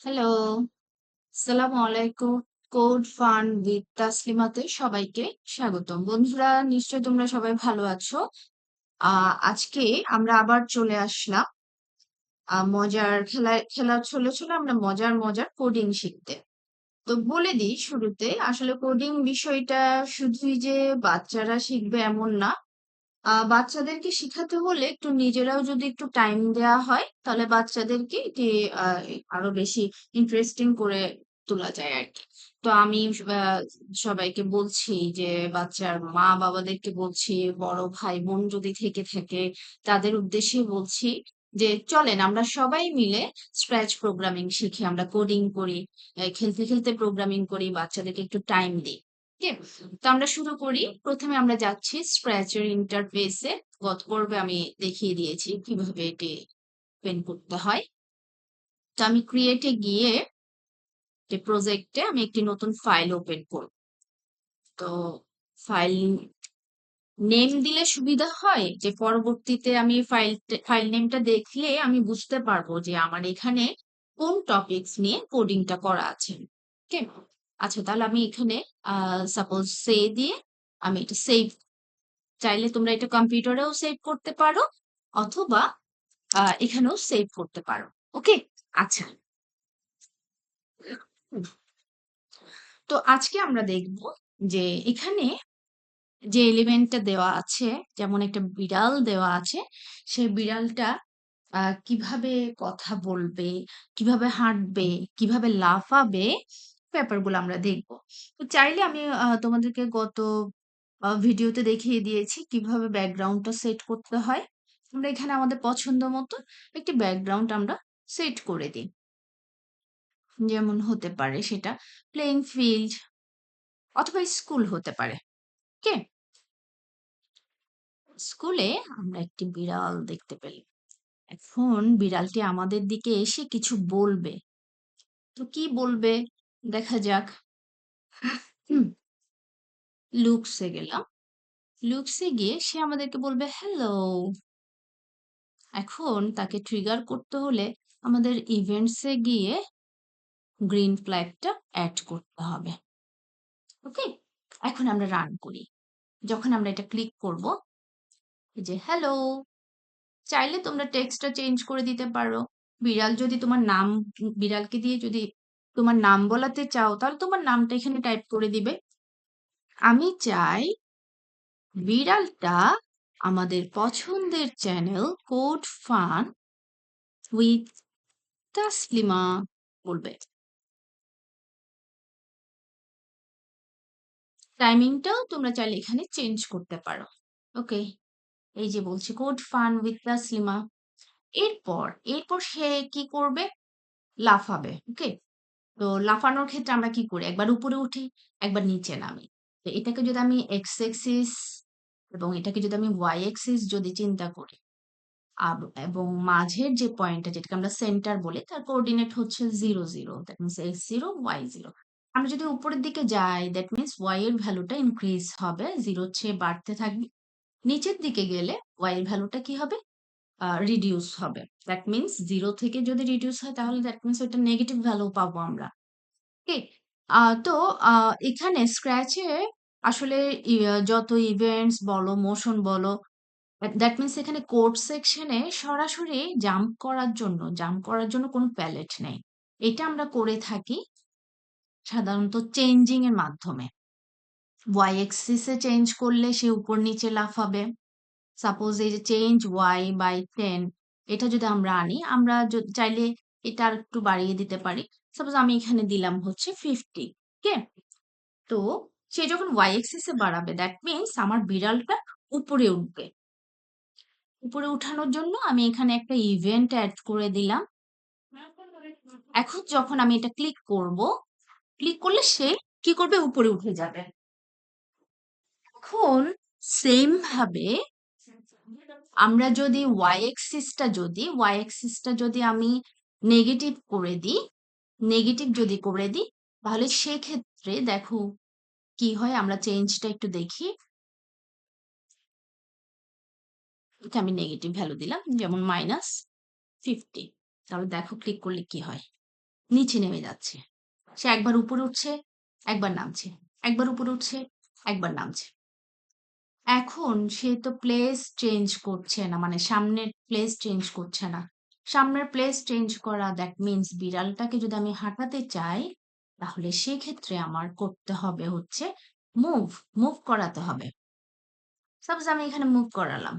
Hello, আসসালামু আলাইকুম। Code fun with তাসলিমাতে সবাইকে স্বাগতম। বন্ধুরা নিশ্চয়ই তোমরা সবাই ভালো আছো। আজকে আমরা আবার চলে আসলাম মজার খেলায় খেলা চলে চলে আমরা মজার, মজার কোডিং শিখতে। তো বলে দিই শুরুতে আসলে কোডিং বিষয়টা শুধুই যে বাচ্চারা শিখবে এমন না। বাচ্চাদেরকে শিখাতে হলে একটু নিজেরাও যদি একটু টাইম দেয়া হয়, তাহলে বাচ্চাদেরকে এটি আরও বেশি ইন্টারেস্টিং করে তোলা যায় আরকি। তো আমি সবাইকে বলছি যে বাচ্চার মা-বাবাদেরকে বলছি, বড় ভাই-বোন যদি থেকে থাকে তাদের উদ্দেশ্যে বলছি যে, "চলেন আমরা সবাই মিলে স্ক্র্যাচ প্রোগ্রামিং শিখি, আমরা কোডিং করি, খেলতে, খেলতে প্রোগ্রামিং করি, বাচ্চাদেরকে একটু টাইম দিই।" তো আমরা শুরু করি। প্রথমে আমরা যাচ্ছি স্ক্র্যাচের ইন্টারফেসে। গত পর্বে আমি দেখিয়ে দিয়েছি কীভাবে এটি ওপেন করতে হয়। তো আমি ক্রিয়েটে গিয়ে যে প্রজেক্টে আমি একটি নতুন ফাইল ওপেন করব। তো ফাইল নেম দিলে সুবিধা হয় যে পরবর্তীতে আমি ফাইল ফাইল নেমটা দেখলে আমি বুঝতে পারব যে আমার এখানে কোন টপিকস নিয়ে কোডিংটা করা আছে। আচ্ছা তাহলে আমি এখানে সাপোজ সে দিয়ে আমি এটা সেভ চাইলে তোমরা এটা কম্পিউটারেও সেভ করতে পারো অথবা এখানেও সেভ করতে পারো। ওকে? আচ্ছা। তো আজকে আমরা দেখব যে এখানে যে এলিমেন্টটা দেওয়া আছে, যেমন একটা বিড়াল দেওয়া আছে, সেই বিড়ালটা কীভাবে কথা বলবে, কীভাবে হাঁটবে, কীভাবে লাফাবে, ব্যাপারগুলো আমরা দেখব। তো চাইলে আমি তোমাদেরকে গত ভিডিওতে দেখিয়ে দিয়েছি কীভাবে ব্যাকগ্রাউন্ডটা সেট করতে হয়। আমরা এখানে আমাদের পছন্দ মতো একটি ব্যাকগ্রাউন্ড আমরা সেট করে দিই। যেমন হতে পারে সেটা প্লেইং ফিল্ড অথবা স্কুল হতে পারে। ওকে? স্কুলে আমরা একটি বিড়াল দেখতে পেলাম। এখন বিড়ালটি আমাদের দিকে এসে কিছু বলবে। তো কি বলবে? দেখা যাক। লুকস গেলাম। লুকস গিয়ে সে আমাদেরকে বলবে হ্যালো। এখন তাকে ট্রিগার করতে হলে আমাদের ইভেন্টসে গিয়ে গ্রিন ফ্ল্যাগটা অ্যাড করতে হবে। ওকে? এখন আমরা রান করি। যখন আমরা এটা ক্লিক করব যে হ্যালো। চাইলে তোমরা টেক্সটটা চেঞ্জ করে দিতে পারো। বিড়াল যদি তোমার নাম বিড়ালকে দিয়ে যদি তোমার নাম বলাতে চাও তাহলে তোমার নামটা এখানে টাইপ করে দিবে। আমি চাই বিড়ালটা আমাদের পছন্দের channel code fun with Taslima বলবে। টাইমিংটাও তোমরা চাইলে এখানে চেঞ্জ করতে পারো। ওকে? এই যে বলছি কোড ফান উইথ তাসলিমা। এরপর, এরপর সে কি করবে? লাফাবে। ওকে? তো লাফানোর ক্ষেত্রে আমরা কি করি? একবার উপরে উঠি, একবার নিচে নামি। তো এটাকে যদি আমি এক্স এক্সিস এবং এটাকে যদি আমি ওয়াই এক্সিস যদি চিন্তা করি এবং মাঝের যে পয়েন্টটা যেটাকে আমরা সেন্টার বলি তার কোঅর্ডিনেট হচ্ছে 0, 0 দ্যাট মিনস x0, y0 আমরা যদি উপরের দিকে যাই দ্যাট মিনস y এর ভ্যালুটা ইনক্রিজ হবে 0 এর চেয়ে বাড়তে থাকবে। নিচের দিকে গেলে y এর ভ্যালুটা কি হবে? রিডিউস হবে। দ্যাট মিনস জিরো থেকে যদি রিডিউস হয় তাহলে দ্যাট মিনস ওইটা নেগেটিভ ভ্যালু পাবো আমরা। আ তো এখানে স্ক্র্যাচে আসলে যত ইভেন্টস বলো, মোশন বলো দ্যাট মিনস এখানে কোড সেকশনে সরাসরি জাম্প করার জন্য জাম্প করার জন্য কোনো প্যালেট নেই। এটা আমরা করে থাকি সাধারণত চেঞ্জিং এর মাধ্যমে। ওয়াই এক্সিস চেঞ্জ করলে সে উপর নিচে লাফাবে। সাপোজ এই যে চেঞ্জ ওয়াই বাই টেন এটা যদি আমরা আনি আমরা চাইলে এটা আরেকটু বাড়িয়ে দিতে পারি। সাপোজ আমি এখানে দিলাম হচ্ছে 50 ওকে? তো সে যখন ওয়াই এক্সিস বাড়াবে দ্যাট মিনস আমার বিড়ালটা উপরে উঠবে। উপরে উঠানোর জন্য আমি এখানে একটা ইভেন্ট অ্যাড করে দিলাম। এখন যখন আমি এটা ক্লিক করব, ক্লিক করলে সে কি করবে? উপরে উঠে যাবে। এখন সেম ভাবে আমরা যদি ওয়াই এক্সিসটা যদি ওয়াই এক্সিসটা যদি আমি নেগেটিভ করে দিই, নেগেটিভ যদি করে দিই তাহলে সেক্ষেত্রে দেখো কি হয় আমরা চেঞ্জটা একটু দেখি। আমি নেগেটিভ ভ্যালু দিলাম যেমন -50 তাহলে দেখো ক্লিক করলে কি হয়? নিচে নেমে যাচ্ছে। সে একবার উপরে উঠছে, একবার নামছে। একবার উপরে উঠছে, একবার নামছে। এখন সে তো প্লেস চেঞ্জ করছে না। মানে সামনের প্লেস চেঞ্জ করছে না। সামনের প্লেস চেঞ্জ করা দ্যাট মিনস বিড়ালটাকে যদি আমি হাঁটাতে চাই, তাহলে সেক্ষেত্রে আমার করতে হবে হচ্ছে মুভ, মুভ করাতে হবে। সাপোজ আমি এখানে মুভ করালাম।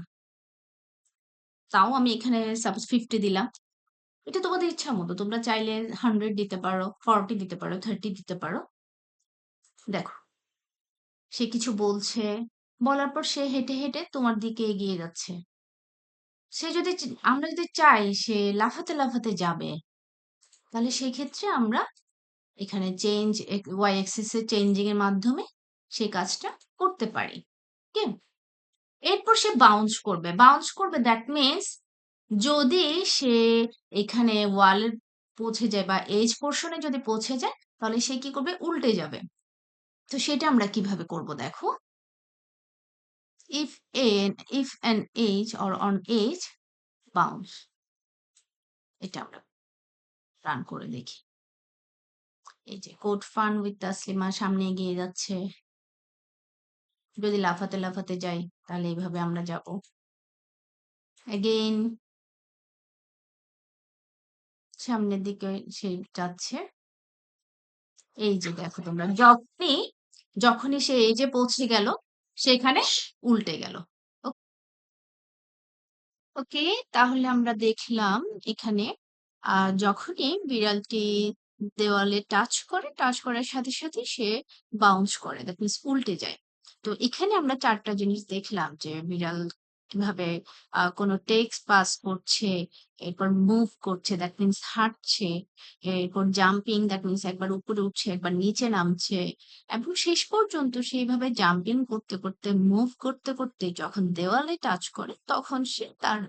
তাও আমি এখানে সাপোজ 50 দিলাম। এটা তোমাদের ইচ্ছা মতো। তোমরা চাইলে 100 দিতে পারো, 40 দিতে পারো, 30 দিতে পারো। দেখো। সে কিছু বলছে। বলার পর সে হেঁটে, হেঁটে তোমার দিকে এগিয়ে যাচ্ছে। সে যদি আমরা যদি চাই সে লাফাতে, লাফাতে যাবে, তাহলে সেক্ষেত্রে আমরা এখানে চেঞ্জ ওয়াই অ্যাক্সিস চেঞ্জিং এর মাধ্যমে সেই কাজটা করতে পারি। ওকে? এরপর সে বাউন্স করবে। বাউন্স করবে দ্যাট মিনস যদি সে এখানে ওয়ালের পৌঁছে যায় বা এজ পোর্শনে যদি পৌঁছে যায়, তাহলে সে কি করবে? উল্টে যাবে। তো সেটা আমরা কীভাবে করব দেখো। If an if an edge or on edge bounce এটা আমরা রান করে দেখি। এই যে কোড ফান উইথ তাসলিমা সামনে এগিয়ে যাচ্ছে। যদি লাফাতে, লাফাতে যাই তাহলে এভাবে আমরা যাব। এগেইন সামনের দিকে সে যাচ্ছে। এই যে দেখো তোমরা যখনই, যখনই সে এই যে পৌঁছে গেল, সেখানে উল্টে গেল। ওকে, তাহলে আমরা দেখলাম এখানে যখনই বিড়ালটি দেওয়ালে টাচ করে, টাচ করার সাথে, সাথে সে বাউন্স করে। দ্যাট মিনস উল্টে যায়। তো এখানে আমরা চারটা জিনিস দেখলাম যে বিড়াল কীভাবে কোনো টেক্সট পাস করছে, এরপর মুভ করছে দ্যাট মিনস হাঁটছে, এরপর জাম্পিং দ্যাট মিনস একবার উপরে উঠছে, একবার নিচে নামছে এবং শেষ পর্যন্ত সেইভাবে জাম্পিং করতে, করতে মুভ করতে, করতে যখন দেওয়ালে টাচ করে তখন সে তার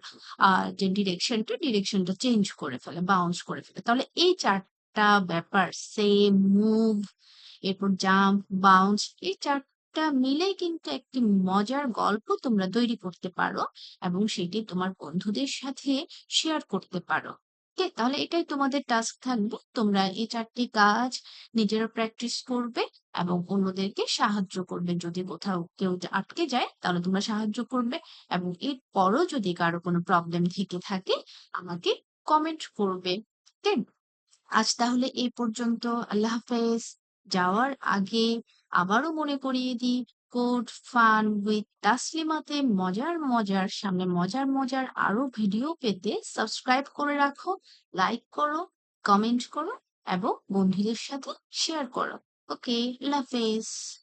যে ডিরেকশনটা, ডিরেকশনটা চেঞ্জ করে ফেলে, বাউন্স করে ফেলে। তাহলে এই চারটা ব্যাপার সেম, মুভ, এরপর জাম্প, বাউন্স এই ৪ টা মিলেই কিন্তু একটি মজার গল্প তোমরা তৈরি করতে পারো এবং সেটি তোমার বন্ধুদের সাথে শেয়ার করতে পারো। ওকে? তাহলে এটাই তোমাদের টাস্ক থাকবে। তোমরা এই চারটি কাজ নিজেরা প্র্যাকটিস করবে এবং অন্যদেরকে সাহায্য করবে। যদি কোথাও কেউ আটকে যায়, তাহলে তোমরা সাহায্য করবে এবং এরপরও যদি কারও কোনো প্রবলেম থেকে থাকে, আমাকে কমেন্ট করবে। ওকে? আজ তাহলে এই পর্যন্ত। আল্লাহ হাফেজ। যাওয়ার আগে আবারও মনে করিয়ে দিই কোড ফান উইথ তাসলিমাতে মজার, মজার সামনে মজার, মজার আরও ভিডিও পেতে সাবস্ক্রাইব করে রাখো, লাইক করো, কমেন্ট করো এবং বন্ধুদের সাথে শেয়ার করো। ওকে, হাফেজ।